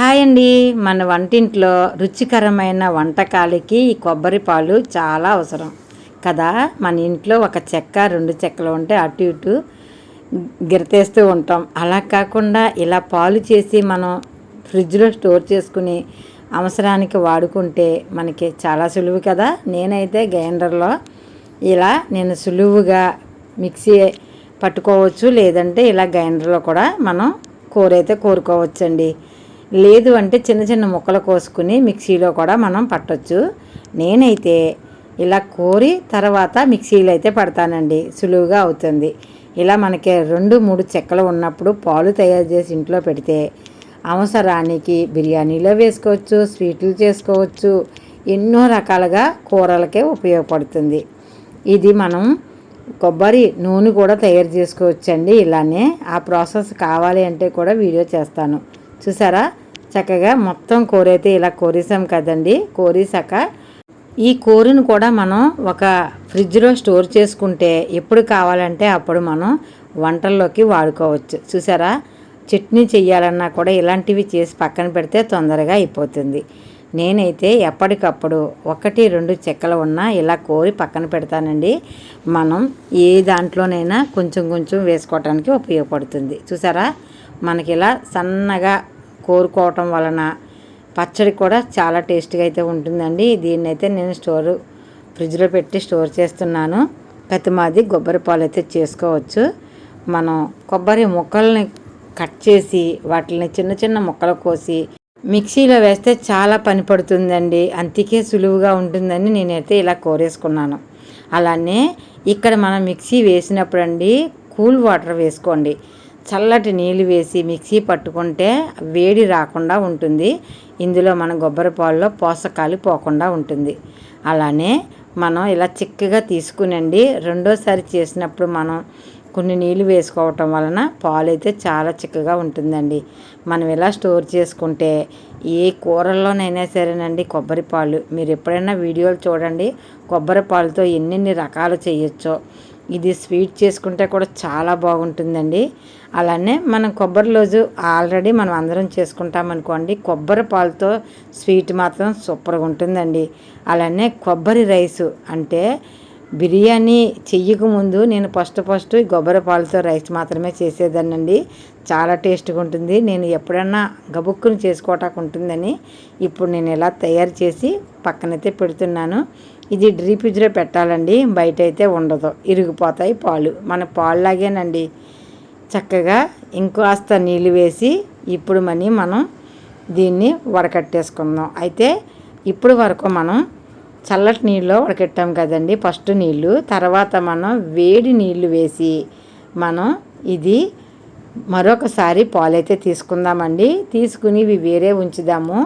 Hi అండి. మన వంటింట్లో రుచికరమైన వంటకాలకి ఈ కొబ్బరి పాలు చాలా అవసరం. కదా మన ఇంట్లో ఒక చెక్క రెండు చెక్కలు ఉంటే అటు ఇటు గిరతేస్తూ ఉంటాం. అలా కాకుండా ఇలా పాలు చేసి మనం ఫ్రిడ్జ్లో స్టోర్ చేసుకుని అవసరానికి వాడుకుంటే మనకి చాలా సులువు కదా. నేనైతే గ్రైండర్లో ఇలా నేను సులువుగా మిక్సీ పట్టుకోవచ్చు లేదంటే ఇలా గ్రైండర్లో కూడా మనం కూర అయితే కోరుకోవచ్చండి. లేదు అంటే చిన్న చిన్న ముక్కలు కోసుకుని మిక్సీలో కూడా మనం పట్టొచ్చు. నేనైతే ఇలా కోరి తర్వాత మిక్సీలో అయితే పడతానండి. సులువుగా అవుతుంది. ఇలా మనకి రెండు మూడు చెక్కలు ఉన్నప్పుడు పాలు తయారు చేసి ఇంట్లో పెడితే అవసరానికి బిర్యానీలో వేసుకోవచ్చు స్వీట్లు చేసుకోవచ్చు ఎన్నో రకాలుగా కూరలకే ఉపయోగపడుతుంది. ఇది మనం కొబ్బరి నూనె కూడా తయారు చేసుకోవచ్చండి. ఇలానే ఆ ప్రాసెస్ కావాలి అంటే కూడా వీడియో చేస్తాను. చూసారా? చక్కగా మొత్తం కూర అయితే ఇలా కోరేసాం కదండి. కోరేసాక ఈ కూరను కూడా మనం ఒక ఫ్రిడ్జ్లో స్టోర్ చేసుకుంటే ఎప్పుడు కావాలంటే అప్పుడు మనం వంటల్లోకి వాడుకోవచ్చు. చూసారా? చట్నీ చేయాలన్నా కూడా ఇలాంటివి చేసి పక్కన పెడితే తొందరగా అయిపోతుంది. నేనైతే ఎప్పటికప్పుడు ఒకటి రెండు చెక్కలు ఉన్నా ఇలా కోరి పక్కన పెడతానండి. మనం ఏ దాంట్లోనైనా కొంచెం కొంచెం వేసుకోవటానికి ఉపయోగపడుతుంది. చూసారా? మనకి ఇలా సన్నగా కోరుకోవటం వలన పచ్చడి కూడా చాలా టేస్ట్గా అయితే ఉంటుందండి. దీన్ని అయితే నేను స్టోర్ ఫ్రిడ్జ్లో పెట్టి స్టోర్ చేస్తున్నాను. ప్రతిమాది కొబ్బరి పాలు అయితే చేసుకోవచ్చు. మనం కొబ్బరి ముక్కల్ని కట్ చేసి వాటిని చిన్న చిన్న ముక్కలు కోసి మిక్సీలో వేస్తే చాలా పని పడుతుందండి. అందుకే సులువుగా ఉంటుందని నేనైతే ఇలా కోరేసుకున్నాను. అలానే ఇక్కడ మనం మిక్సీ వేసినప్పుడు అండి కూల్ వాటర్ వేసుకోండి. చల్లటి నీళ్ళు వేసి మిక్సీ పట్టుకుంటే వేడి రాకుండా ఉంటుంది. ఇందులో మన కొబ్బరి పాలలో పోషకాలు పోకుండా ఉంటుంది. అలానే మనం ఇలా చిక్కగా తీసుకునండి. రెండోసారి చేసినప్పుడు మనం కొన్ని నీళ్ళు వేసుకోవటం వలన పాలు అయితే చాలా చిక్కగా ఉంటుందండి. మనం ఇలా స్టోర్ చేసుకుంటే ఏ కూరల్లోనైనా సరేనండి కొబ్బరి పాలు. మీరు ఎప్పుడైనా వీడియోలు చూడండి. కొబ్బరి పాలతో ఎన్నెన్ని రకాలు చేయొచ్చో. ఇది స్వీట్ చేసుకుంటే కూడా చాలా బాగుంటుందండి. అలానే మనం కొబ్బరి రోజు ఆల్రెడీ మనం అందరం చేసుకుంటాం అనుకోండి కొబ్బరి పాలతో స్వీట్ మాత్రం సూపర్గా ఉంటుందండి. అలానే కొబ్బరి రైసు అంటే బిర్యానీ చెయ్యకముందు నేను ఫస్ట్ ఫస్ట్ కొబ్బరి పాలతో రైస్ మాత్రమే చేసేదానండి చాలా టేస్ట్గా ఉంటుంది. నేను ఎప్పుడన్నా గబుక్కుని చేసుకోవటానికి ఉంటుందని ఇప్పుడు నేను ఇలా తయారు చేసి పక్కనైతే పెడుతున్నాను. ఇది డ్రీ ఫ్రిడ్జ్లో పెట్టాలండి. బయట అయితే ఉండదు. ఇరిగిపోతాయి పాలు. మన పాలు లాగేనండి చక్కగా ఇంకాస్త నీళ్ళు వేసి ఇప్పుడు మనీ మనం దీన్ని వడకట్టేసుకుందాం అయితే ఇప్పుడు వరకు మనం చల్లటి నీళ్ళు ఉడకెట్టాం కదండి ఫస్ట్ నీళ్ళు. తర్వాత మనం వేడి నీళ్ళు వేసి మనం ఇది మరొకసారి పాలైతే తీసుకుందామండి. తీసుకుని ఇవి వేరే ఉంచుదాము.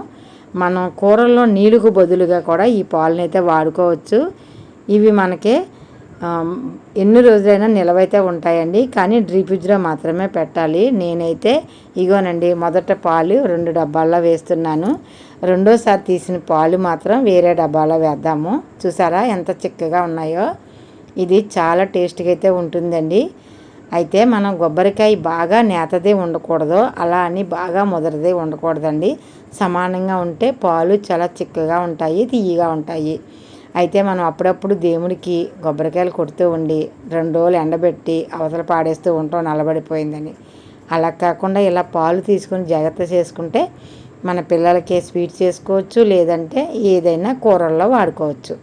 మనం కూరల్లో నీళ్ళకు బదులుగా కూడా ఈ పాలనైతే వాడుకోవచ్చు. ఇవి మనకి ఎన్ని రోజులైనా నిలవైతే ఉంటాయండి కానీ డ్రీ మాత్రమే పెట్టాలి. నేనైతే ఇగోనండి మొదట పాలు రెండు డబ్బాల్లో వేస్తున్నాను. రెండోసారి తీసిన పాలు మాత్రం వేరే డబ్బాలో వేద్దాము. చూసారా ఎంత చిక్కగా ఉన్నాయో. ఇది చాలా టేస్ట్గా అయితే ఉంటుందండి. అయితే మనం కొబ్బరికాయ బాగా నేతదే ఉండకూడదు అలా అని బాగా ముదరదే ఉండకూడదండి. సమానంగా ఉంటే పాలు చాలా చిక్కగా ఉంటాయి తీయగా ఉంటాయి. అయితే మనం అప్పుడప్పుడు దేవుడికి కొబ్బరికాయలు కొడుతూ ఉండి రెండు రోజులు ఎండబెట్టి అవతల పాడేస్తూ ఉంటాం నలబడిపోయిందని అలా కాకుండా ఇలా పాలు తీసుకుని జాగ్రత్త చేసుకుంటే మన పిల్లలకి స్వీట్ చేసుకోవచ్చు లేదంటే ఏదైనా కూరల్లో వాడుకోవచ్చు.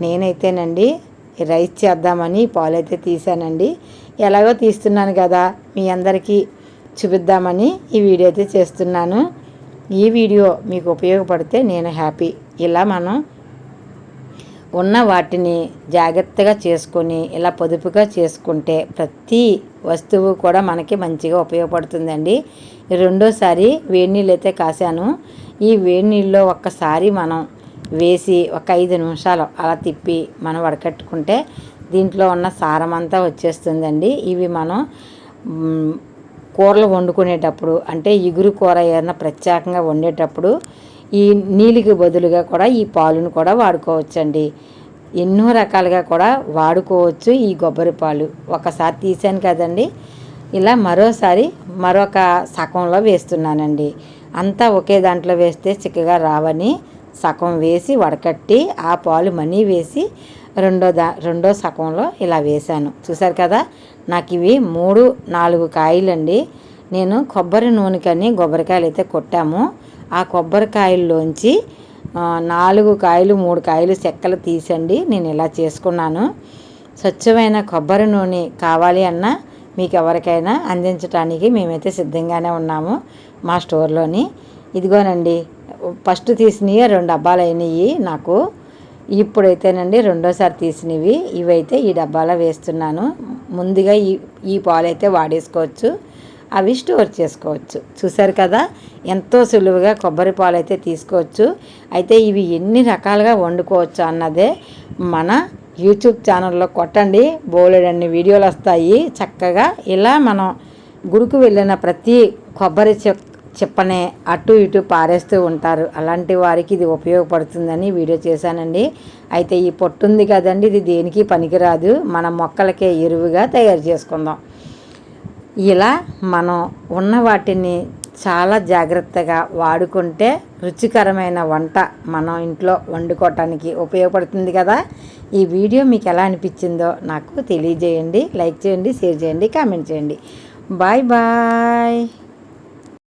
నేనైతేనండి రైస్ చేద్దామని పాలు అయితే తీసానండి. ఎలాగో తీస్తున్నాను కదా మీ అందరికీ చూపిద్దామని ఈ వీడియో అయితే చేస్తున్నాను. ఈ వీడియో మీకు ఉపయోగపడితే నేను హ్యాపీ. ఇలా మనం ఉన్న వాటిని జాగ్రత్తగా చేసుకొని ఇలా పొదుపుగా చేసుకుంటే ప్రతి వస్తువు కూడా మనకి మంచిగా ఉపయోగపడుతుందండి. రెండోసారి వేడి నీళ్ళు అయితే కాశాను. ఈ వేడి నీళ్ళలో ఒక్కసారి మనం వేసి ఒక ఐదు నిమిషాలు అలా తిప్పి మనం వడకట్టుకుంటే దీంట్లో ఉన్న సారం అంతా వచ్చేస్తుందండి. ఇవి మనం కూరలు వండుకునేటప్పుడు అంటే ఇగురు కూర ఏదైనా ప్రత్యేకంగా వండేటప్పుడు ఈ నీళ్ళకి బదులుగా కూడా ఈ పాలును కూడా వాడుకోవచ్చండి. ఎన్నో రకాలుగా కూడా వాడుకోవచ్చు ఈ కొబ్బరి పాలు. ఒకసారి తీసాను కదండి. ఇలా మరోసారి మరొక సగంలో వేస్తున్నానండి. అంతా ఒకే దాంట్లో వేస్తే చిక్కగా రావని సగం వేసి వడకట్టి ఆ పాలు మనీ వేసి రెండో దా రెండో సగంలో ఇలా వేశాను. చూసారు కదా నాకు ఇవి మూడు నాలుగు కాయలండి. నేను కొబ్బరి నూనె కానీ కొబ్బరికాయలు అయితే కొట్టాము. ఆ కొబ్బరికాయల్లోంచి నాలుగు కాయలు మూడు కాయలు చెక్కలు తీసండి. నేను ఇలా చేసుకున్నాను. స్వచ్ఛమైన కొబ్బరి నూనె కావాలి అన్న మీకు ఎవరికైనా అందించడానికి మేమైతే సిద్ధంగానే ఉన్నాము మా స్టోర్లోని. ఇదిగోనండి ఫస్ట్ తీసినవి రెండు డబ్బాలు అయినాయి నాకు. ఇప్పుడైతేనండి రెండోసారి తీసినవి. ఇవైతే ఈ డబ్బాలో వేస్తున్నాను. ముందుగా ఈ ఈ పాలు అయితే వాడేసుకోవచ్చు. అవి స్టోర్ చేసుకోవచ్చు. చూసారు కదా? ఎంతో సులువుగా కొబ్బరి పాలు అయితే తీసుకోవచ్చు. అయితే ఇవి ఎన్ని రకాలుగా వండుకోవచ్చు అన్నదే మన యూట్యూబ్ ఛానల్లో కొట్టండి. బోలెడన్ని వీడియోలు వస్తాయి. చక్కగా ఇలా మనం గుడికి వెళ్ళిన ప్రతి కొబ్బరి చెప్పనే అటు ఇటు పారేస్తూ ఉంటారు. అలాంటి వారికి ఇది ఉపయోగపడుతుందని వీడియో చేశానండి. అయితే ఈ పొట్టు ఉంది కదండి ఇది దేనికి పనికిరాదు. మన మొక్కలకే ఎరువుగా తయారు చేసుకుందాం. ఇలా మనం ఉన్న వాటిని చాలా జాగ్రత్తగా వాడుకుంటే రుచికరమైన వంట మనం ఇంట్లో వండుకోవటానికి ఉపయోగపడుతుంది కదా. ఈ వీడియో మీకు ఎలా అనిపించిందో నాకు తెలియజేయండి లైక్ చేయండి షేర్ చేయండి కామెంట్ చేయండి. Bye bye.